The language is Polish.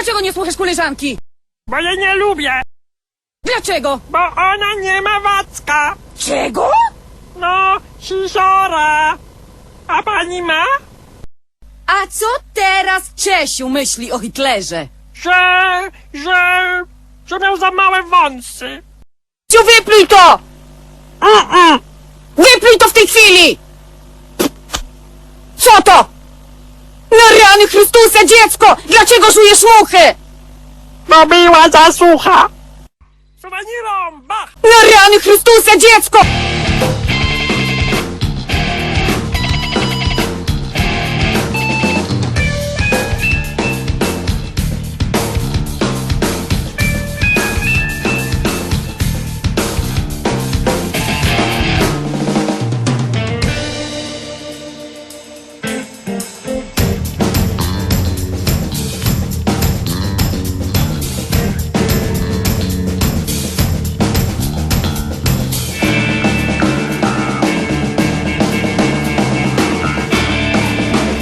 Dlaczego nie słuchasz koleżanki? Bo jej nie lubię, Dlaczego? bo ona nie ma Wacka. Czego? No, sisiora. A pani ma? A co teraz Czesiu myśli o Hitlerze? Że, że, że miał za małe wąsy. Ciu, wypluj to! Wypluj to w tej chwili! Co to? Na rany Chrystusa, dziecko! Dlaczego żujesz muchy? Bo była zasłucha. Suwenirą, bach! Na rany Chrystusa, dziecko!